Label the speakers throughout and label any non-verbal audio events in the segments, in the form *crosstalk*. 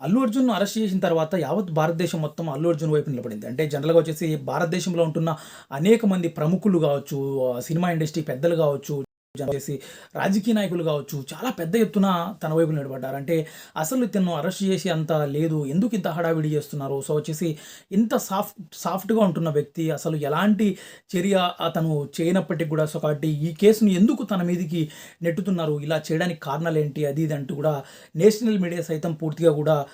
Speaker 1: Allu అర్జున్ను arrest చేసిన తర్వాత యావత్ భారతదేశం మొత్తం అల్లు అర్జున్ వైపు నిలబడింది. అంటే జనరల్గా వచ్చేసి భారతదేశంలో ఉంటున్న అనేక మంది ప్రముఖులు కావచ్చు సినిమా ఇండస్ట్రీ పెద్దలు కావచ్చు చేసి రాజకీయ నాయకులు కావచ్చు చాలా పెద్ద ఎత్తున తన వైపు నిలబడ్డారు. అంటే అసలు తను అరెస్ట్ చేసి అంత లేదు ఎందుకు ఇంత హడావిడి చేస్తున్నారు? సో వచ్చేసి ఇంత సాఫ్ట్ సాఫ్ట్గా ఉంటున్న వ్యక్తి అసలు ఎలాంటి చర్య అతను చేయనప్పటికీ కూడా సో కాబట్టి ఈ కేసును ఎందుకు తన మీదకి నెట్టుతున్నారు? ఇలా చేయడానికి కారణాలు ఏంటి? అది ఇది అంటూ కూడా నేషనల్ మీడియా సైతం పూర్తిగా కూడా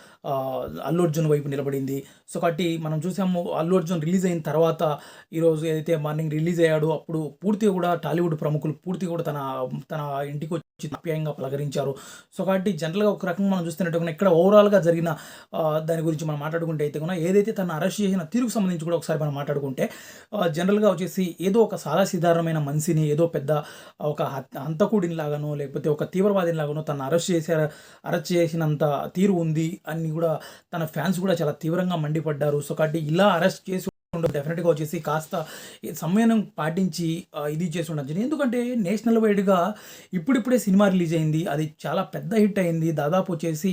Speaker 1: అల్లు అర్జున్ వైపు నిలబడింది. సో కాబట్టి మనం చూసాము అల్లు అర్జున్ రిలీజ్ అయిన తర్వాత ఈరోజు ఏదైతే మార్నింగ్ రిలీజ్ అయ్యాడో అప్పుడు పూర్తిగా కూడా టాలీవుడ్ ప్రముఖులు పూర్తిగా కూడా తన తన ఇంటికి ఆప్యాయంగా పలకరించారు. సో కాబట్టి జనరల్గా ఒక రకంగా మనం చూస్తున్నట్టు ఇక్కడ ఓవరాల్గా జరిగిన దాని గురించి మనం మాట్లాడుకుంటే అయితే కూడా ఏదైతే తను అరెస్ట్ చేసిన తీరుకు సంబంధించి కూడా ఒకసారి మనం మాట్లాడుకుంటే జనరల్గా వచ్చేసి ఏదో ఒక సాధాసిధారణమైన మనిషిని ఏదో పెద్ద ఒక హత్- హంతకుడిని లాగానో లేకపోతే ఒక తీవ్రవాదిని లాగానో తను అరెస్ట్ చేశారు అరెస్ట్ చేసినంత తీరు ఉంది అని కూడా తన ఫ్యాన్స్ కూడా చాలా తీవ్రంగా మండిపడ్డారు. సో కాబట్టి ఇలా అరెస్ట్ చేసి డెఫినెట్గా వచ్చేసి కాస్త సమయం పాటించి ఇది చేసి ఉండొచ్చు. ఎందుకంటే నేషనల్ వైడ్గా ఇప్పుడిప్పుడే సినిమా రిలీజ్ అయింది. అది చాలా పెద్ద హిట్ అయింది. దాదాపు వచ్చేసి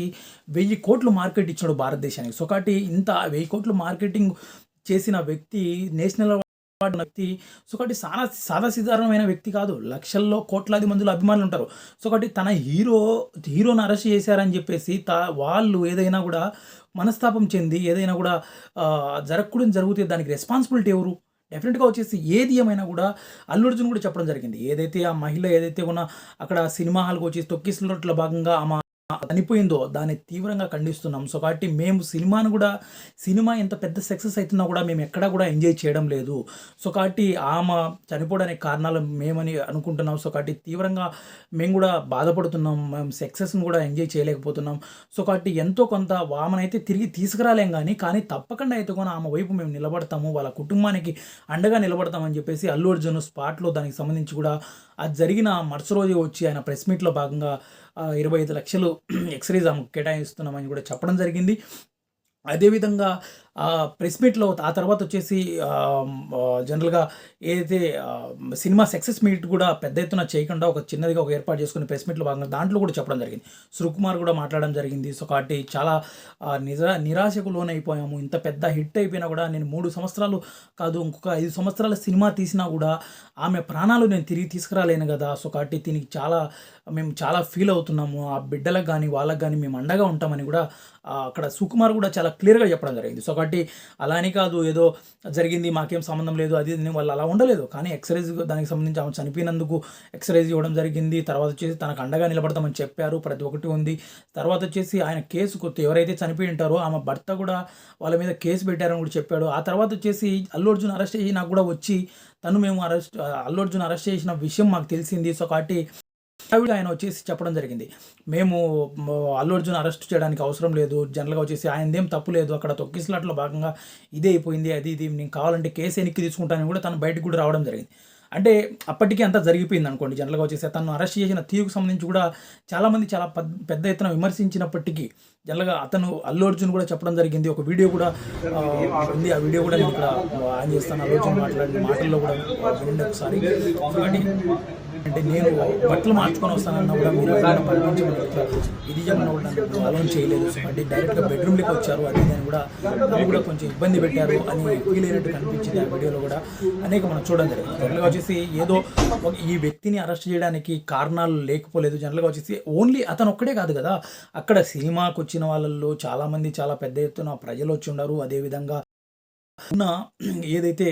Speaker 1: వెయ్యి కోట్లు మార్కెట్ ఇచ్చాడు భారతదేశానికి. సో కాబట్టి ఇంత వెయ్యి కోట్లు మార్కెటింగ్ చేసిన వ్యక్తి నేషనల్ వ్యక్తి సో కాబట్టి సాదా సాదాసీదారణమైన వ్యక్తి కాదు. లక్షల్లో కోట్లాది మందిలో అభిమానులు ఉంటారు. సో కాబట్టి తన హీరో హీరోని అరెస్ట్ చేశారని చెప్పేసి తా వాళ్ళు ఏదైనా కూడా మనస్తాపం చెంది ఏదైనా కూడా జరగకూడదు జరిగితే దానికి రెస్పాన్సిబిలిటీ ఎవరు? డెఫినెట్గా వచ్చేసి ఏది ఏమైనా కూడా అల్లు అర్జున్ కూడా చెప్పడం జరిగింది. ఏదైతే ఆ మహిళ ఏదైతే ఉన్న అక్కడ సినిమా హాల్కి వచ్చి తొక్కిసినట్లో భాగంగా ఆమె చనిపోయిందో దాన్ని తీవ్రంగా ఖండిస్తున్నాం. సో కాబట్టి మేము సినిమాను కూడా సినిమా ఎంత పెద్ద సక్సెస్ అవుతున్నా కూడా మేము ఎక్కడా కూడా ఎంజాయ్ చేయడం లేదు. సో కాబట్టి ఆమె చనిపోవడానికి కారణాలు మేమని అనుకుంటున్నాం. సో కాబట్టి తీవ్రంగా మేము కూడా బాధపడుతున్నాం. మేము సక్సెస్ని కూడా ఎంజాయ్ చేయలేకపోతున్నాం. సో కాబట్టి ఎంతో కొంత వామనైతే తిరిగి తీసుకురాలేం కానీ కానీ తప్పకుండా అయితే కూడా ఆమె వైపు మేము నిలబడతాము. వాళ్ళ కుటుంబానికి అండగా నిలబడతామని చెప్పేసి అల్లు అర్జున్ స్పాట్లో దానికి సంబంధించి కూడా అది జరిగిన మరుస రోజు వచ్చి ఆయన ప్రెస్ మీట్లో భాగంగా ఇరవై ఐదు లక్షలు *clears throat* ఎక్స్రేస్ ఆమెకు కేటాయిస్తున్నామని కూడా చెప్పడం జరిగింది. అదేవిధంగా ప్రెస్ మీట్లో ఆ తర్వాత వచ్చేసి జనరల్గా ఏదైతే సినిమా సక్సెస్ మీట్ కూడా పెద్ద ఎత్తున చేయకుండా ఒక చిన్నదిగా ఒక ఏర్పాటు చేసుకుని ప్రెస్ మీట్లో భాగంగా దాంట్లో కూడా చెప్పడం జరిగింది. సుకుమార్ కూడా మాట్లాడడం జరిగింది. సో కాబట్టి చాలా నిరా నిరాశకు లోనైపోయాము. ఇంత పెద్ద హిట్ అయిపోయినా కూడా నేను మూడు సంవత్సరాలు కాదు ఇంకొక ఐదు సంవత్సరాల సినిమా తీసినా కూడా ఆమె ప్రాణాలు నేను తిరిగి తీసుకురాలేను కదా. సో కాబట్టి దీనికి చాలా మేము చాలా ఫీల్ అవుతున్నాము. ఆ బిడ్డలకు కానీ వాళ్ళకి కానీ మేము అండగా ఉంటామని కూడా అక్కడ సుకుమార్ కూడా చాలా క్లియర్గా చెప్పడం జరిగింది. సో కాబట్టి అలా అని కాదు ఏదో జరిగింది మాకేం సంబంధం లేదు అది ఇది అని వాళ్ళు అలా ఉండలేదు. కానీ ఎక్సరైజ్ దానికి సంబంధించి ఆమె చనిపోయినందుకు ఎక్సరైజ్ ఇవ్వడం జరిగింది. తర్వాత వచ్చేసి తనకు అండగా నిలబడతామని చెప్పారు. ప్రతి ఒక్కటి ఉంది. తర్వాత వచ్చేసి ఆయన కేసు కొత్త ఎవరైతే చనిపోయి ఉంటారో ఆమె భర్త కూడా వాళ్ళ మీద కేసు పెట్టారని కూడా చెప్పాడు. ఆ తర్వాత వచ్చేసి అల్లు అర్జున్ అరెస్ట్ చేసి నాకు కూడా వచ్చి తను మేము అరెస్ట్ అల్లు అర్జున్ అరెస్ట్ చేసిన విషయం మాకు తెలిసింది. సో కాబట్టి ఆవిడ ఆయన వచ్చేసి చెప్పడం జరిగింది. మేము అల్లు అర్జున్ అరెస్ట్ చేయడానికి అవసరం లేదు జనరల్గా వచ్చేసి ఆయనదేం తప్పు లేదు అక్కడ తొక్కిసలాట్లో భాగంగా ఇదే అయిపోయింది అది ఇది నేను కావాలంటే కేసు ఎనిక్కి తీసుకుంటానని కూడా తను బయటకు కూడా రావడం జరిగింది. అంటే అప్పటికీ అంతా జరిగిపోయింది అనుకోండి జనరల్గా వచ్చేసి తను అరెస్ట్ చేసిన తీరుకు సంబంధించి కూడా చాలామంది చాలా పెద్ద పెద్ద ఎత్తున విమర్శించినప్పటికీ జనరల్గా అతను అల్లు అర్జున్ కూడా చెప్పడం జరిగింది. ఒక వీడియో కూడా ఉంది. ఆ వీడియో కూడా నేను ఇక్కడ ఆన్ చేస్తాను. అల్లు అర్జున్ మాట్లాడిన మాటల్లో కూడా వినండి ఒకసారి. కాబట్టి అంటే నేను బట్టలు మార్చుకొని వస్తానన్నా కూడా మీరు ఎవరైనా పంపించమని ఇది చెప్పిన కూడా నన్ను అలౌన్ చేయలేదు. అంటే డైరెక్ట్గా బెడ్రూమ్లోకి వచ్చారు అది నేను కూడా నన్ను కూడా కొంచెం ఇబ్బంది పెట్టారు అని ఫీల్ అయినట్టు కనిపించింది ఆ వీడియోలో కూడా. అనేక మనం చూడడం జరిగింది. జనరల్గా వచ్చేసి ఏదో ఈ వ్యక్తిని అరెస్ట్ చేయడానికి కారణాలు లేకపోలేదు. జనరల్గా వచ్చేసి ఓన్లీ అతను ఒక్కడే కాదు కదా. అక్కడ సినిమాకు వచ్చిన వాళ్ళల్లో చాలామంది చాలా పెద్ద ఎత్తున ప్రజలు వచ్చి ఉన్నారు. అదేవిధంగా ఉన్న ఏదైతే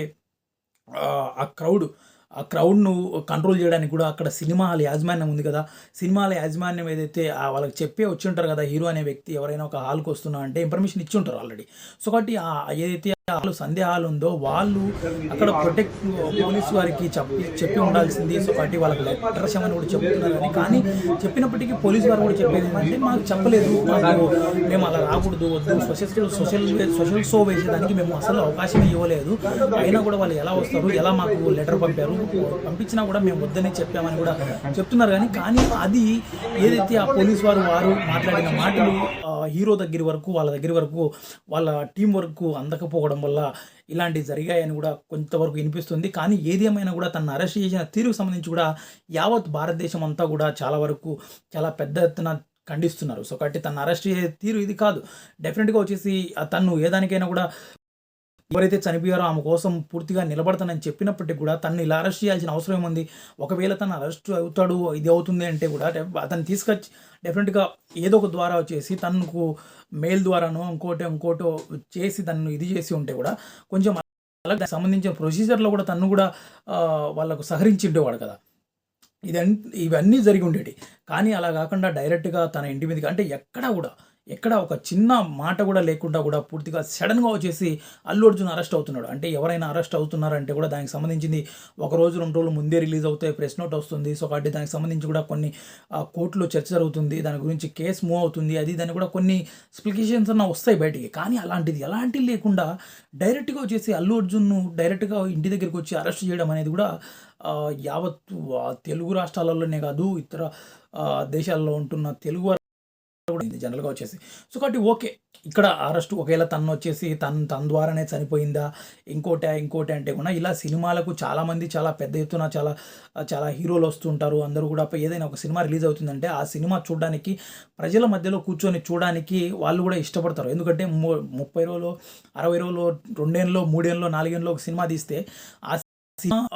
Speaker 1: ఆ క్రౌడ్ ఆ క్రౌడ్ను కంట్రోల్ చేయడానికి కూడా అక్కడ సినిమా హాల్ యాజమాన్యం ఉంది కదా. సినిమా హాల్ యాజమాన్యం ఏదైతే వాళ్ళకి చెప్పే వచ్చి ఉంటారు కదా హీరో అనే వ్యక్తి ఎవరైనా ఒక హాల్కి వస్తున్నా అంటే ఇన్ఫర్మేషన్ ఇచ్చి ఉంటారు ఆల్రెడీ. సో కాబట్టి ఏదైతే హాల్ సందేహాలు ఉందో వాళ్ళు అక్కడ ప్రొటెక్ట్ పోలీస్ వారికి చెప్పి చెప్పి ఉండాల్సింది. సో కాబట్టి వాళ్ళకి లెటర్ ఏమని కూడా చెప్తున్నారు కానీ కానీ చెప్పినప్పటికీ పోలీస్ వారు కూడా చెప్పేది ఏంటంటే మాకు చెప్పలేదు. మాకు మేము అలా రాకూడదు వద్దు. సోషల్ సోషల్ సోషల్ షో వేసేదానికి మేము అసలు అవకాశం ఇవ్వలేదు. అయినా కూడా వాళ్ళు ఎలా వస్తారు ఎలా మాకు లెటర్ పంపారు పంపించినా కూడా మేము వద్దని చెప్పామని కూడా చెప్తున్నారు. కానీ కానీ అది ఏదైతే ఆ పోలీస్ వారు వారు మాట్లాడిన మాటలు హీరో దగ్గర వరకు వాళ్ళ దగ్గర వరకు వాళ్ళ టీం వరకు అందకపోవడం వల్ల ఇలాంటివి జరిగాయని కూడా కొంతవరకు వినిపిస్తుంది. కానీ ఏది ఏమైనా కూడా తను అరెస్ట్ చేసిన తీరుకు సంబంధించి కూడా యావత్ భారతదేశం అంతా కూడా చాలా వరకు చాలా పెద్ద ఎత్తున ఖండిస్తున్నారు. సో కాబట్టి తను అరెస్ట్ చేసే తీరు ఇది కాదు. డెఫినెట్గా వచ్చేసి తను ఏ దానికైనా కూడా ఎవరైతే చనిపోయారో ఆమె కోసం పూర్తిగా నిలబడతానని చెప్పినప్పటికీ కూడా తను ఇలా అరెస్ట్ చేయాల్సిన అవసరం ఏముంది? ఒకవేళ తను అరెస్ట్ అవుతాడు ఇది అవుతుంది అంటే కూడా అతను తీసుకొచ్చి డెఫినెట్గా ఏదో ఒక ద్వారా వచ్చేసి తనకు మెయిల్ ద్వారానో ఇంకోటి ఇంకోటో చేసి తను ఇది చేసి ఉంటే కూడా కొంచెం అలాగే సంబంధించిన ప్రొసీజర్లో కూడా తను కూడా వాళ్ళకు సహరించి ఉండేవాడు కదా. ఇదన్ ఇవన్నీ జరిగి ఉండేవి కానీ అలా కాకుండా డైరెక్ట్గా తన ఇంటి మీదకి అంటే ఎక్కడా కూడా ఎక్కడ ఒక చిన్న మాట కూడా లేకుండా కూడా పూర్తిగా సడన్గా వచ్చేసి అల్లు అర్జున్ అరెస్ట్ అవుతున్నాడు. అంటే ఎవరైనా అరెస్ట్ అవుతున్నారంటే కూడా దానికి సంబంధించింది ఒక రోజు రెండు రోజులు ముందే రిలీజ్ అవుతాయి ప్రెస్ నోట్ వస్తుంది. సో కాబట్టి దానికి సంబంధించి కూడా కొన్ని కోర్టులో చర్చ జరుగుతుంది. దాని గురించి కేసు మూవ్ అవుతుంది. అది దాని కూడా కొన్ని స్ప్లికేషన్స్ అన్న వస్తాయి బయటికి. కానీ అలాంటిది ఎలాంటివి లేకుండా డైరెక్ట్గా వచ్చేసి అల్లు అర్జున్ను డైరెక్ట్గా ఇంటి దగ్గరికి వచ్చి అరెస్ట్ చేయడం అనేది కూడా యావత్ తెలుగు రాష్ట్రాలలోనే కాదు ఇతర దేశాల్లో ఉంటున్న తెలుగు కూడా జనరల్గా వచ్చేసి. సో కాబట్టి ఓకే ఇక్కడ అరెస్ట్ ఒకవేళ తను వచ్చేసి తను తన ద్వారానే చనిపోయిందా ఇంకోటి ఇంకోటి అంటే కూడా ఇలా సినిమాలకు చాలామంది చాలా పెద్ద ఎత్తున చాలా చాలా హీరోలు వస్తుంటారు. అందరూ కూడా ఏదైనా ఒక సినిమా రిలీజ్ అవుతుందంటే ఆ సినిమా చూడడానికి ప్రజల మధ్యలో కూర్చొని చూడడానికి వాళ్ళు కూడా ఇష్టపడతారు. ఎందుకంటే ము- ముప్పై రోజులు అరవై రోజులు రెండేళ్ళలో మూడేళ్ళలో నాలుగేళ్ళలో ఒక సినిమా తీస్తే ఆ సినిమా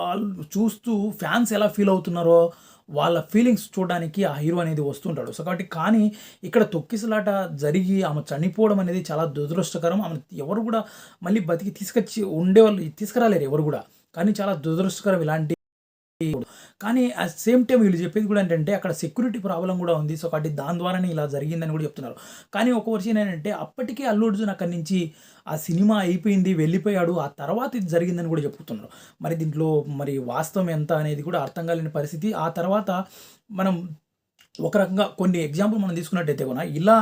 Speaker 1: చూస్తూ ఫ్యాన్స్ ఎలా ఫీల్ అవుతున్నారో వాళ్ళ ఫీలింగ్స్ చూడడానికి ఆ హీరో అనేది వస్తుంటాడు. సో కాబట్టి కానీ ఇక్కడ తొక్కిసలాట జరిగి ఆమె చనిపోవడం అనేది చాలా దురదృష్టకరం. ఆమె ఎవరు కూడా మళ్ళీ బతికి తీసుకొచ్చి ఉండేవాళ్ళు తీసుకురాలేరు ఎవరు కూడా. కానీ చాలా దురదృష్టకరం ఇలాంటి కానీ అట్ సేమ్ టైం వీళ్ళు చెప్పేది కూడా ఏంటంటే అక్కడ సెక్యూరిటీ ప్రాబ్లం కూడా ఉంది. సో కాబట్టి దాని ద్వారానే ఇలా జరిగిందని కూడా చెప్తున్నారు. కానీ ఒక వర్షన్ ఏంటంటే అప్పటికే అల్లు అర్జున్ అక్కడి నుంచి ఆ సినిమా అయిపోయింది వెళ్ళిపోయాడు. ఆ తర్వాత ఇది జరిగిందని కూడా చెప్తున్నారు. మరి దీంట్లో మరి వాస్తవం ఎంత అనేది కూడా అర్థం కాలేని పరిస్థితి. ఆ తర్వాత మనం ఒక రకంగా కొన్ని ఎగ్జాంపుల్ మనం తీసుకున్నట్టయితే కూడా ఇలా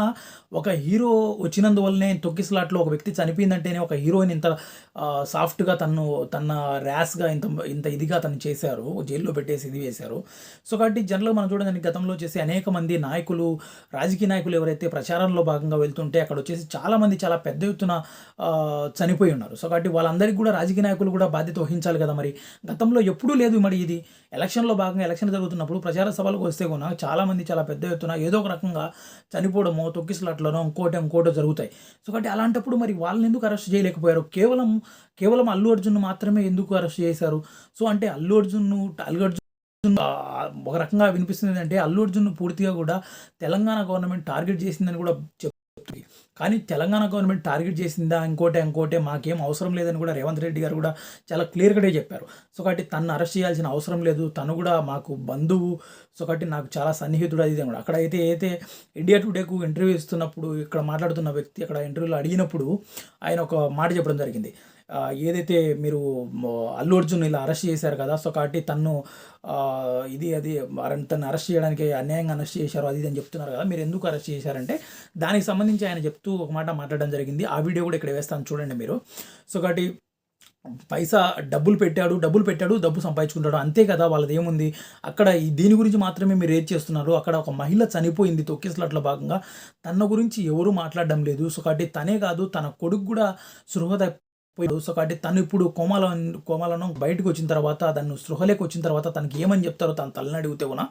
Speaker 1: ఒక హీరో వచ్చినందువల్లనే తొక్కిసలాట్లో ఒక వ్యక్తి చనిపోయిందంటేనే ఒక హీరోయిన్ ఇంత సాఫ్ట్గా తను తన ర్యాష్గా ఇంత ఇంత ఇదిగా తను చేశారు జైల్లో పెట్టేసి ఇది వేశారు. సో కాబట్టి జనరల్గా మనం చూడడానికి గతంలో వచ్చేసి అనేక మంది నాయకులు రాజకీయ నాయకులు ఎవరైతే ప్రచారంలో భాగంగా వెళ్తుంటే అక్కడ వచ్చేసి చాలామంది చాలా పెద్ద ఎత్తున చనిపోయి ఉన్నారు. సో కాబట్టి వాళ్ళందరికీ కూడా రాజకీయ నాయకులు కూడా బాధ్యత వహించాలి కదా మరి. గతంలో ఎప్పుడూ లేదు మరి ఇది. ఎలక్షన్లో భాగంగా ఎలక్షన్ జరుగుతున్నప్పుడు ప్రచార సభలకు వస్తే కూడా చాలామంది చాలా పెద్ద ఎత్తున ఏదో ఒక రకంగా చనిపోవడమో తొక్కిసలాట్లనో ఇంకోటి ఇంకోటో జరుగుతాయి. సో కాబట్టి అలాంటప్పుడు మరి వాళ్ళని ఎందుకు అరెస్ట్ చేయలేకపోయారు? కేవలం కేవలం అల్లు అర్జున్ మాత్రమే ఎందుకు అరెస్ట్ చేశారు? సో అంటే అల్లు అర్జున్ అల్లు అర్జున్ ఒక రకంగా వినిపిస్తుంది అంటే అల్లు అర్జున్ పూర్తిగా కూడా తెలంగాణ గవర్నమెంట్ టార్గెట్ చేసిందని కూడా చెప్తుంది కానీ తెలంగాణ గవర్నమెంట్ టార్గెట్ చేసిందా? ఇంకోటే ఇంకోటే మాకేం అవసరం లేదని కూడా రేవంత్ రెడ్డి గారు కూడా చాలా క్లియర్గానే చెప్పారు. సో కాబట్టి తను అరెస్ట్ చేయాల్సిన అవసరం లేదు. తను కూడా మాకు బంధువు. సో కాబట్టి నాకు చాలా సన్నిహితుడు అది ఇది కూడా. అక్కడ అయితే అయితే ఇండియా టుడేకు ఇంటర్వ్యూ ఇస్తున్నప్పుడు ఇక్కడ మాట్లాడుతున్న వ్యక్తి అక్కడ ఇంటర్వ్యూలో అడిగినప్పుడు ఆయన ఒక మాట చెప్పడం జరిగింది. ఏదైతే మీరు అల్లు అర్జున్ ఇలా అరెస్ట్ చేశారు కదా సో కాబట్టి తను ఇది అది తను అరెస్ట్ చేయడానికి అన్యాయంగా అరెస్ట్ చేశారు అది అని చెప్తున్నారు కదా మీరు ఎందుకు అరెస్ట్ చేశారంటే దానికి సంబంధించి ఆయన చెప్తూ ఒక మాట మాట్లాడడం జరిగింది. ఆ వీడియో కూడా ఇక్కడ వేస్తాను చూడండి మీరు. సో కాబట్టి పైసా డబ్బులు పెట్టాడు డబ్బులు పెట్టాడు డబ్బు సంపాదించుకుంటాడు. అంతే కదా వాళ్ళది ఏముంది? అక్కడ దీని గురించి మాత్రమే మీరు ఏది చేస్తున్నారు. అక్కడ ఒక మహిళ చనిపోయింది తొక్కిసలాట్లో భాగంగా. తన గురించి ఎవరు మాట్లాడడం లేదు. సో కాబట్టి తనే కాదు తన కొడుకు కూడా సృహ సో కాబట్టి తను ఇప్పుడు కోమల కోమాలను బయటకు వచ్చిన తర్వాత తను సృహలేకి వచ్చిన తర్వాత తనకి ఏమని చెప్తారో తన తల్లిని అడిగితే ఉన్నా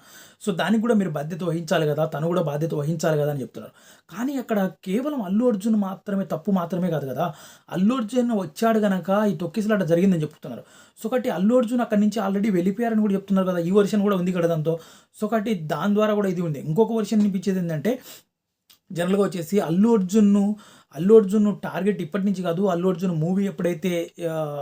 Speaker 1: సో దానికి కూడా మీరు బాధ్యత వహించాలి కదా తను కూడా బాధ్యత వహించాలి కదా అని చెప్తున్నారు. కానీ అక్కడ కేవలం అల్లు అర్జున్ మాత్రమే తప్పు మాత్రమే కాదు కదా అల్లు అర్జున్ వచ్చాడు కనుక ఈ తొక్కిసలాట జరిగిందని చెప్తున్నారు. సో కాబట్టి అల్లు అర్జున్ అక్కడి నుంచి ఆల్రెడీ వెళ్ళిపోయారని కూడా చెప్తున్నారు కదా ఈ వర్షన్ కూడా ఉంది కదా దాంతో. సో కాబట్టి దాని ద్వారా కూడా ఇది ఉంది. ఇంకొక వర్షన్ అనిపించేది ఏంటంటే జనరల్గా వచ్చేసి అల్లు అర్జున్ను అల్లు అర్జున్ టార్గెట్ ఇప్పటి నుంచి కాదు అల్లు అర్జున్ మూవీ ఎప్పుడైతే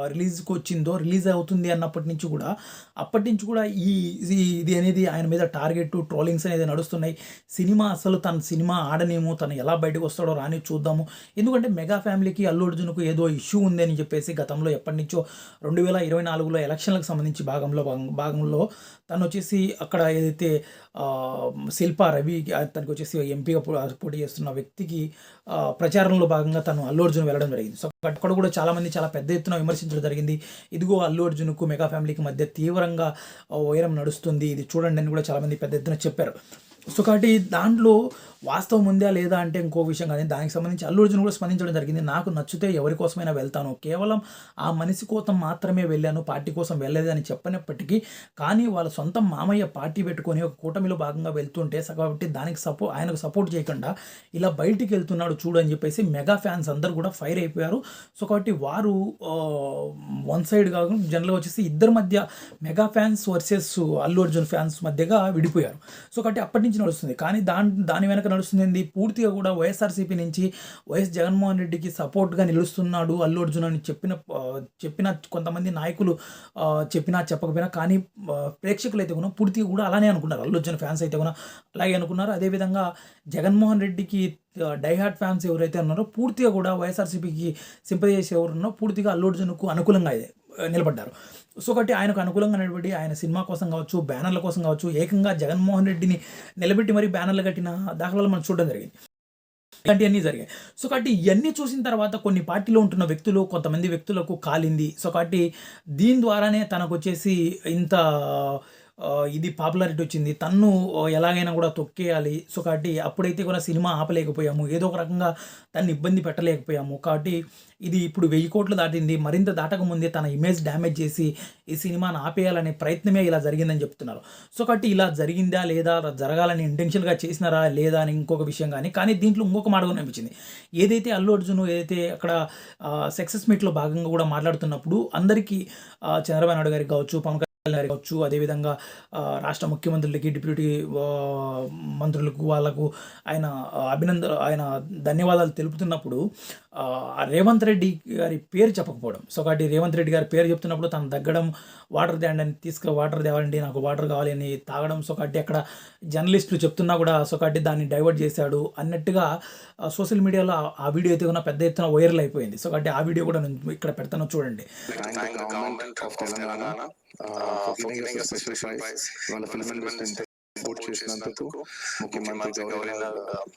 Speaker 1: రిలీజ్కి వచ్చిందో రిలీజ్ అవుతుంది అన్నప్పటి నుంచి కూడా అప్పటి నుంచి కూడా ఈ ఇది- ఇది అనేది ఆయన మీద టార్గెట్ ట్రోలింగ్స్ అనేది నడుస్తున్నాయి. సినిమా అసలు తన సినిమా ఆడనేమో తను ఎలా బయటకు వస్తాడో రాని చూద్దాము. ఎందుకంటే మెగా ఫ్యామిలీకి అల్లు అర్జున్కు ఏదో ఇష్యూ ఉంది అని చెప్పేసి గతంలో ఎప్పటి నుంచో రెండు వేల ఇరవై నాలుగులో ఎలక్షన్లకు సంబంధించి భాగంలో భాగంలో తను వచ్చేసి అక్కడ ఏదైతే శిల్ప శిల్పా రవి తనకు వచ్చేసి ఎంపీగా పోటీ చేస్తున్న వ్యక్తికి ప్రచారం ప్రచారంలో భాగంగా తను అల్లు అర్జున్ వెళ్ళడం జరిగింది. సో అక్కడ కూడా చాలా మంది చాలా పెద్ద ఎత్తున విమర్శించడం జరిగింది. ఇదిగో అల్లు అర్జున్కు మెగా ఫ్యామిలీకి మధ్య తీవ్రంగా వైరం నడుస్తుంది. ఇది చూడండి అని కూడా చాలా మంది పెద్ద ఎత్తున చెప్పారు. సో కాబట్టి దాంట్లో వాస్తవం ఉందా లేదా అంటే ఇంకో విషయం కానీ దానికి సంబంధించి అల్లు అర్జున్ కూడా స్పందించడం జరిగింది. నాకు నచ్చితే ఎవరి కోసమైనా వెళ్తాను. కేవలం ఆ మనిషి కోసం మాత్రమే వెళ్ళాను పార్టీ కోసం వెళ్ళలేదు అని చెప్పనప్పటికీ కానీ వాళ్ళ సొంత మామయ్య పార్టీ పెట్టుకొని ఒక కూటమిలో భాగంగా వెళ్తుంటే కాబట్టి దానికి సపో ఆయనకు సపోర్ట్ చేయకుండా ఇలా బయటికి వెళ్తున్నాడు చూడు అని చెప్పేసి మెగా ఫ్యాన్స్ అందరూ కూడా ఫైర్ అయిపోయారు. సో కాబట్టి వారు వన్ సైడ్ కాకుండా జనరల్గా వచ్చేసి ఇద్దరి మధ్య mega fans versus Allu Arjun fans మధ్యగా విడిపోయారు. సో కాబట్టి అప్పటి నుంచి నడుస్తుంది. కానీ దాని దాని వెనక నడుస్తుంది ఏంది? పూర్తిగా కూడా వైఎస్ఆర్సీపీ నుంచి వైఎస్ జగన్మోహన్ రెడ్డికి సపోర్ట్గా నిలుస్తున్నాడు అల్లు అర్జున్ అని చెప్పిన చెప్పిన కొంతమంది నాయకులు చెప్పినా చెప్పకపోయినా కానీ ప్రేక్షకులు అయితే కూడా పూర్తిగా కూడా అలానే అనుకున్నారు. అల్లు అర్జున్ ఫ్యాన్స్ అయితే కూడా అలాగే అనుకున్నారు. అదేవిధంగా జగన్మోహన్ రెడ్డికి డైహార్ట్ ఫ్యాన్స్ ఎవరైతే ఉన్నారో పూర్తిగా కూడా వైఎస్ఆర్సీపీకి సింపతి చేసే ఎవరు ఉన్నారో పూర్తిగా అల్లు అర్జున్కు అనుకూలంగా అయితే నిలబడ్డారు. సో కాబట్టి ఆయనకు అనుకూలంగా నిలబడి ఆయన సినిమా కోసం కావచ్చు బ్యానర్ల కోసం కావచ్చు ఏకంగా జగన్మోహన్ రెడ్డిని నిలబెట్టి మరీ బ్యానర్లు కట్టిన దాఖలాలు మనం చూడడం జరిగింది. ఇలాంటివన్నీ జరిగాయి. సో కాబట్టి ఇవన్నీ చూసిన తర్వాత కొన్ని పార్టీలో ఉంటున్న వ్యక్తులు కొంతమంది వ్యక్తులకు కాలింది. సో కాబట్టి దీని ద్వారానే తనకు వచ్చేసి ఇంత ఇది పాపులారిటీ వచ్చింది. తన్ను ఎలాగైనా కూడా తొక్కేయాలి. సో కాబట్టి అప్పుడైతే కూడా సినిమా ఆపలేకపోయాము. ఏదో ఒక రకంగా తను ఇబ్బంది పెట్టలేకపోయాము. కాబట్టి ఇది ఇప్పుడు వెయ్యి కోట్లు దాటింది. మరింత దాటకముందే తన ఇమేజ్ డ్యామేజ్ చేసి ఈ సినిమాను ఆపేయాలనే ప్రయత్నమే ఇలా జరిగిందని చెప్తున్నారు. సో కాబట్టి ఇలా జరిగిందా లేదా జరగాలని ఇంటెన్షన్గా చేసినారా లేదా అని ఇంకొక విషయం కానీ కానీ దీంట్లో ఇంకొక మాట కూడా అనిపించింది ఏదైతే అల్లు అర్జున్ ఏదైతే అక్కడ సక్సెస్ మీట్లో భాగంగా కూడా మాట్లాడుతున్నప్పుడు అందరికీ చంద్రబాబు నాయుడు గారికి కావచ్చు పవన్ కావచ్చు అదేవిధంగా రాష్ట్ర ముఖ్యమంత్రులకి డిప్యూటీ మంత్రులకు వాళ్ళకు ఆయన ఆ, అభినందన ఆయన ధన్యవాదాలు తెలుపుతున్నప్పుడు రేవంత్ రెడ్డి గారి పేరు చెప్పకపోవడం సో కాబట్టి రేవంత్ రెడ్డి గారి పేరు చెప్తున్నప్పుడు తను తగ్గడం వాటర్ తేండి అని తీసుకు వాటర్ తేవాలండి నాకు వాటర్ కావాలి అని తాగడం సో కాబట్టి అక్కడ జర్నలిస్టులు చెప్తున్నా కూడా సో కాబట్టి దాన్ని డైవర్ట్ చేశాడు అన్నట్టుగా సోషల్ మీడియాలో ఆ- ఆ వీడియో అయితే కూడా పెద్ద ఎత్తున వైరల్ అయిపోయింది సో కాబట్టి ఆ వీడియో కూడా నేను ఇక్కడ పెడతాను చూడండి
Speaker 2: వాళ్ళ ఫిల్మ్ ఇండస్ట్రీ సపోర్ట్ చేసినందుకు ముఖ్యమంత్రి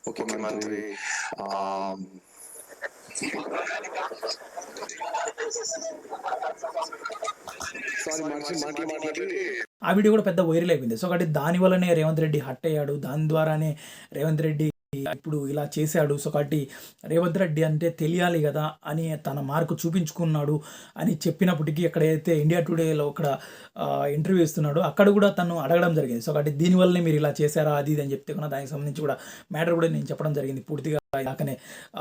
Speaker 2: ముఖ్యమంత్రి
Speaker 1: ఆ వీడియో కూడా పెద్ద వైరల్ అయిపోయింది. సో కాబట్టి దాని వల్లనే రేవంత్ రెడ్డి హట్ అయ్యాడు. దాని ద్వారానే రేవంత్ రెడ్డి ఇప్పుడు ఇలా చేశాడు. సో కాబట్టి రేవంత్ రెడ్డి అంటే తెలియాలి కదా అని తన మార్కు చూపించుకున్నాడు అని చెప్పినప్పటికీ ఎక్కడైతే ఇండియా టుడేలో అక్కడ ఇంటర్వ్యూ ఇస్తున్నాడో అక్కడ కూడా తను అడగడం జరిగింది. సో కాబట్టి దీనివల్లనే మీరు ఇలా చేశారా అది ఇది అని చెప్తే కూడా దానికి సంబంధించి కూడా మ్యాటర్ కూడా నేను చెప్పడం జరిగింది పూర్తిగా దాకనే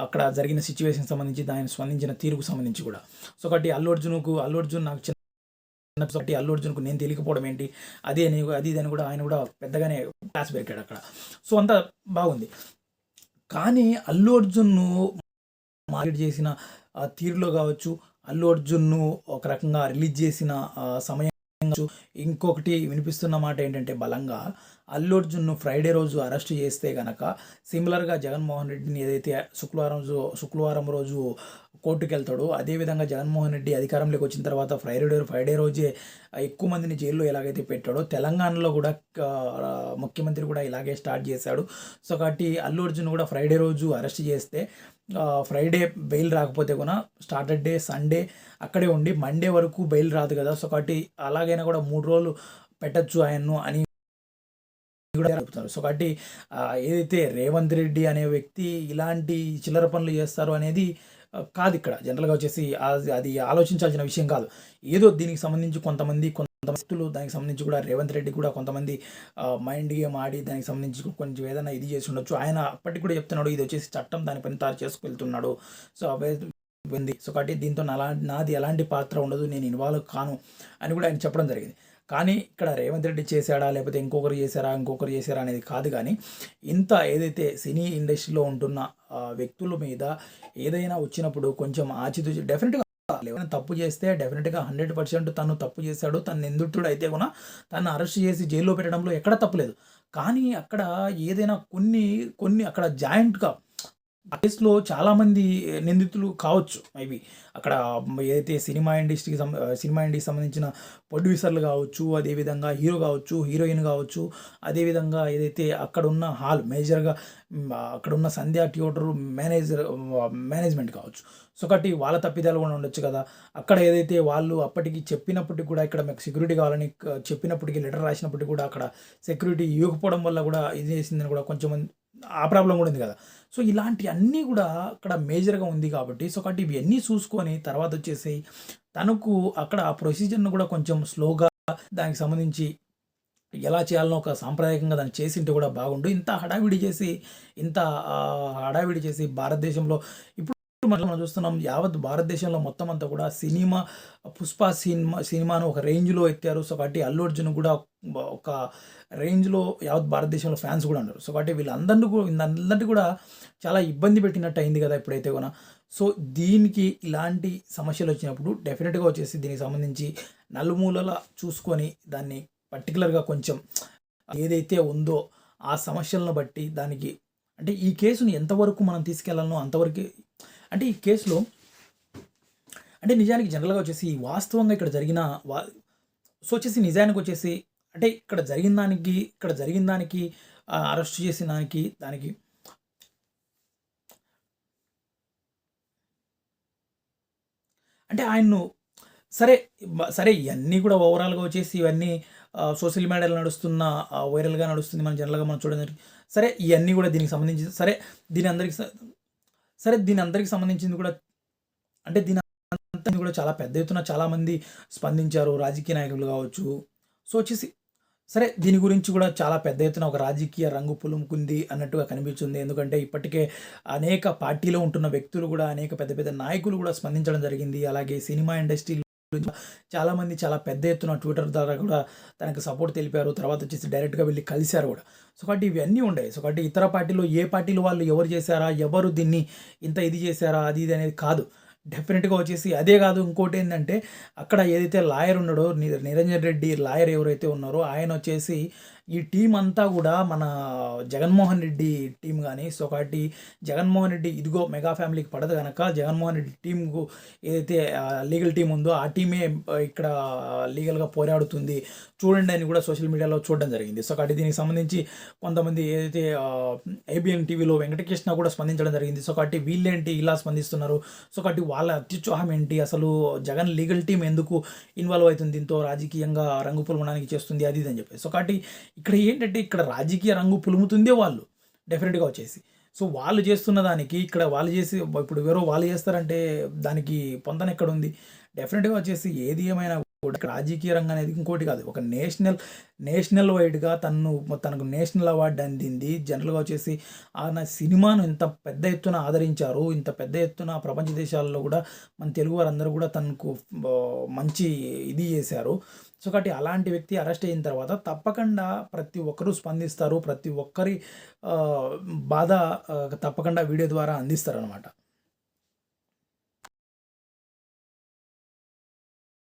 Speaker 1: అక్కడ జరిగిన సిచ్యువేషన్ సంబంధించి దాని స్పందించిన తీరుకు సంబంధించి కూడా. సో కాబట్టి అల్లు అర్జున్కు అల్లు అర్జున్ నాకు చిన్న కాబట్టి అల్లు అర్జున్కు నేను తెలియకపోవడం ఏంటి అది అని అది ఇది అని కూడా ఆయన కూడా పెద్దగానే క్లాస్ పెట్టాడు అక్కడ. సో అంతా బాగుంది. కానీ అల్లు అర్జున్ను మార్కెట్ చేసిన తీరులో కావచ్చు అల్లు అర్జున్ను ఒక రకంగా రిలీజ్ చేసిన సమయం ఇంకొకటి వినిపిస్తున్న మాట ఏంటంటే బలంగా అల్లు అర్జున్ను ఫ్రైడే రోజు అరెస్ట్ చేస్తే గనక సిమిలర్గా జగన్మోహన్ రెడ్డిని ఏదైతే శుక్రవారం శుక్రవారం రోజు కోర్టుకు వెళ్తాడు అదేవిధంగా జగన్మోహన్ రెడ్డి అధికారంలోకి వచ్చిన తర్వాత ఫ్రైడే ఫ్రైడే రోజే ఎక్కువ మందిని జైల్లో ఎలాగైతే పెట్టాడో తెలంగాణలో కూడా ముఖ్యమంత్రి కూడా ఇలాగే స్టార్ట్ చేశాడు. సో కాబట్టి అల్లు అర్జున్ కూడా ఫ్రైడే రోజు అరెస్ట్ చేస్తే ఫ్రైడే బెయిల్ రాకపోతే కూడా స్టార్టెడ్ డే సండే అక్కడే ఉండి మండే వరకు బెయిల్ రాదు కదా. సో కాబట్టి అలాగైనా కూడా మూడు రోజులు పెట్టచ్చు ఆయన్ను అని కూడా చెప్తున్నారు సో కాబట్టి ఏదైతే రేవంత్ రెడ్డి అనే వ్యక్తి ఇలాంటి చిల్లర పనులు చేస్తారు అనేది కాదు ఇక్కడ. జనరల్గా వచ్చేసి అది ఆలోచించాల్సిన విషయం కాదు. ఏదో దీనికి సంబంధించి కొంతమంది కొంత వ్యక్తులు దానికి సంబంధించి కూడా రేవంత్ రెడ్డి కూడా కొంతమంది మైండ్ గేమ్ ఆడి దానికి సంబంధించి కొంచెం ఏదైనా ఇది చేసి ఉండొచ్చు. ఆయన అప్పటికి కూడా చెప్తున్నాడు ఇది వచ్చేసి చట్టం దాని పని తారు చేసుకెళ్తున్నాడు. సో అవే ఉంది. సో కాబట్టి దీంతో నా నాది ఎలాంటి పాత్ర ఉండదు నేను ఇన్వాల్వ్ కాను అని కూడా ఆయన చెప్పడం జరిగింది. కానీ ఇక్కడ రేవంత్ రెడ్డి చేశాడా లేకపోతే ఇంకొకరు చేశారా ఇంకొకరు చేశారా అనేది కాదు కానీ ఇంత ఏదైతే సినీ ఇండస్ట్రీలో ఉంటున్న వ్యక్తుల మీద ఏదైనా వచ్చినప్పుడు కొంచెం ఆచితూచి డెఫినెట్గా ఏమైనా తప్పు చేస్తే డెఫినెట్గా హండ్రెడ్ పర్సెంట్ తను తప్పు చేశాడు తను నిందితుడు అయితే కూడా తను అరెస్ట్ చేసి జైల్లో పెట్టడంలో ఎక్కడ తప్పులేదు కానీ అక్కడ ఏదైనా కొన్ని కొన్ని అక్కడ జాయింట్గా ఆ కేసులో చాలామంది నిందితులు కావచ్చు మేబీ అక్కడ ఏదైతే సినిమా ఇండస్ట్రీకి సినిమా ఇండస్ట్రీకి సంబంధించిన ప్రొడ్యూసర్లు కావచ్చు అదేవిధంగా హీరో కావచ్చు హీరోయిన్ కావచ్చు అదేవిధంగా ఏదైతే అక్కడ ఉన్న హాల్ మేజర్గా అక్కడ ఉన్న సంధ్యా థియేటర్ మేనేజర్ మేనేజ్మెంట్ కావచ్చు. సో కాబట్టి వాళ్ళ తప్పిదాలు కూడా ఉండొచ్చు కదా. అక్కడ ఏదైతే వాళ్ళు అప్పటికి చెప్పినప్పటికి కూడా ఇక్కడ మీకు సెక్యూరిటీ కావాలని చెప్పినప్పటికీ లెటర్ రాసినప్పటికీ కూడా అక్కడ సెక్యూరిటీ ఇవ్వకపోవడం వల్ల కూడా ఇది చేసిందని కూడా కొంచెం ఆ ప్రాబ్లం కూడా ఉంది కదా. సో ఇలాంటి అన్నీ కూడా అక్కడ మేజర్గా ఉంది కాబట్టి సో కాబట్టి ఇవన్నీ చూసుకొని తర్వాత వచ్చేసి తనకు అక్కడ ఆ ప్రొసీజర్ను కూడా కొంచెం స్లోగా దానికి సంబంధించి ఎలా చేయాలనో ఒక సాంప్రదాయకంగా దాన్ని చేసింటే కూడా బాగుండు. ఇంత హడావిడి చేసి ఇంత హడావిడి చేసి భారతదేశంలో ఇప్పుడు మనం మనం చూస్తున్నాం యావత్ భారతదేశంలో మొత్తం అంతా కూడా సినిమా పుష్ప సినిమా సినిమాను ఒక రేంజ్లో ఎత్తారు సో కాబట్టి అల్లు అర్జున్ కూడా ఒక రేంజ్లో యావత్ భారతదేశంలో ఫ్యాన్స్ కూడా ఉన్నారు. సో కాబట్టి వీళ్ళందరినీ కూడా వీళ్ళందరినీ కూడా చాలా ఇబ్బంది పెట్టినట్టు అయింది కదా ఇప్పుడైతే కూడా. సో దీనికి ఇలాంటి సమస్యలు వచ్చినప్పుడు డెఫినెట్గా వచ్చేసి దీనికి సంబంధించి నలుమూలల చూసుకొని దాన్ని పర్టికులర్గా కొంచెం ఏదైతే ఉందో ఆ సమస్యలను బట్టి దానికి అంటే ఈ కేసుని ఎంతవరకు మనం తీసుకెళ్ళాలనో అంతవరకు అంటే ఈ కేసులో అంటే నిజానికి జనరల్గా వచ్చేసి వాస్తవంగా ఇక్కడ జరిగిన వా సో వచ్చేసి నిజానికి వచ్చేసి అంటే ఇక్కడ జరిగిన దానికి ఇక్కడ జరిగిన దానికి అరెస్ట్ చేసిన దానికి దానికి అంటే ఆయన్ను సరే సరే ఇవన్నీ కూడా ఓవరాల్గా వచ్చేసి ఇవన్నీ సోషల్ మీడియాలో నడుస్తున్న వైరల్గా నడుస్తుంది మనం జనరల్గా మనం చూడడం సరే ఇవన్నీ కూడా దీనికి సంబంధించి సరే దీని అందరికి సరే దీని అందరికి సంబంధించింది కూడా అంటే దీని అంతా కూడా చాలా పెద్ద ఎత్తున చాలామంది స్పందించారు రాజకీయ నాయకులు కావచ్చు. సో వచ్చేసి సరే దీని గురించి కూడా చాలా పెద్ద ఎత్తున ఒక రాజకీయ రంగు పులుముకుంది అన్నట్టుగా కనిపిస్తుంది ఎందుకంటే ఇప్పటికే అనేక పార్టీలో ఉంటున్న వ్యక్తులు కూడా అనేక పెద్ద పెద్ద నాయకులు కూడా స్పందించడం జరిగింది. అలాగే సినిమా ఇండస్ట్రీ గురించి చాలామంది చాలా పెద్ద ఎత్తున ట్విట్టర్ ద్వారా కూడా తనకు సపోర్ట్ తెలిపారు. తర్వాత వచ్చేసి డైరెక్ట్గా వెళ్ళి కలిశారు కూడా. సో కాబట్టి ఇవన్నీ ఉన్నాయి సో కాబట్టి ఇతర పార్టీలో ఏ పార్టీలు వాళ్ళు ఎవరు చేశారా ఎవరు దీన్ని ఇంత ఇది చేశారా అది ఇది అనేది కాదు. డెఫినెట్గా వచ్చేసి అదే కాదు. ఇంకోటి ఏంటంటే అక్కడ ఏదైతే లాయర్ ఉన్నాడో నిరంజన్ రెడ్డి లాయర్ ఎవరైతే ఉన్నారో ఆయన వచ్చేసి ఈ టీం అంతా కూడా మన జగన్మోహన్ రెడ్డి టీం కానీ సో కాబట్టి జగన్మోహన్ రెడ్డి ఇదిగో మెగా ఫ్యామిలీకి పడదు కనుక జగన్మోహన్ రెడ్డి టీంకు ఏదైతే లీగల్ టీం ఉందో ఆ టీమే ఇక్కడ లీగల్గా పోరాడుతుంది. చూడండి అని కూడా సోషల్ మీడియాలో చూడడం జరిగింది. సో కాబట్టి దీనికి సంబంధించి కొంతమంది ఏదైతే ఏబిఎన్ టీవీలో వెంకటకృష్ణ కూడా స్పందించడం జరిగింది. సో కాబట్టి వీళ్ళేంటి ఇలా స్పందిస్తున్నారు? సో కాబట్టి వాళ్ళ అత్యుత్సాహం ఏంటి? అసలు జగన్ లీగల్ టీం ఎందుకు ఇన్వాల్వ్ అవుతుంది? దీంతో రాజకీయంగా రంగు పులమడానికి చేస్తుంది? అది ఇది అని చెప్పి సో కాబట్టి ఇక్కడ ఏంటంటే ఇక్కడ రాజకీయ రంగు పులుముతుందే వాళ్ళు డెఫినెట్గా వచ్చేసి. సో వాళ్ళు చేస్తున్న దానికి ఇక్కడ వాళ్ళు చేసి ఇప్పుడు ఎవరో వాళ్ళు చేస్తారంటే దానికి పొందన ఎక్కడ ఉంది డెఫినెట్గా వచ్చేసి ఏది ఏమైనా కూడా రాజకీయ రంగం అనేది ఇంకోటి కాదు. ఒక నేషనల్ నేషనల్ వైడ్గా తను తనకు నేషనల్ అవార్డు అందింది. జనరల్గా వచ్చేసి ఆయన సినిమాను ఇంత పెద్ద ఎత్తున ఆదరించారు. ఇంత పెద్ద ఎత్తున ప్రపంచ దేశాల్లో కూడా మన తెలుగు వారందరూ కూడా తనకు మంచి ఇది చేశారు. సో కాబట్టి అలాంటి వ్యక్తి అరెస్ట్ అయిన తర్వాత తప్పకుండా ప్రతి ఒక్కరూ స్పందిస్తారు ప్రతి ఒక్కరి బాధ తప్పకుండా వీడియో ద్వారా అందిస్తారు అనమాట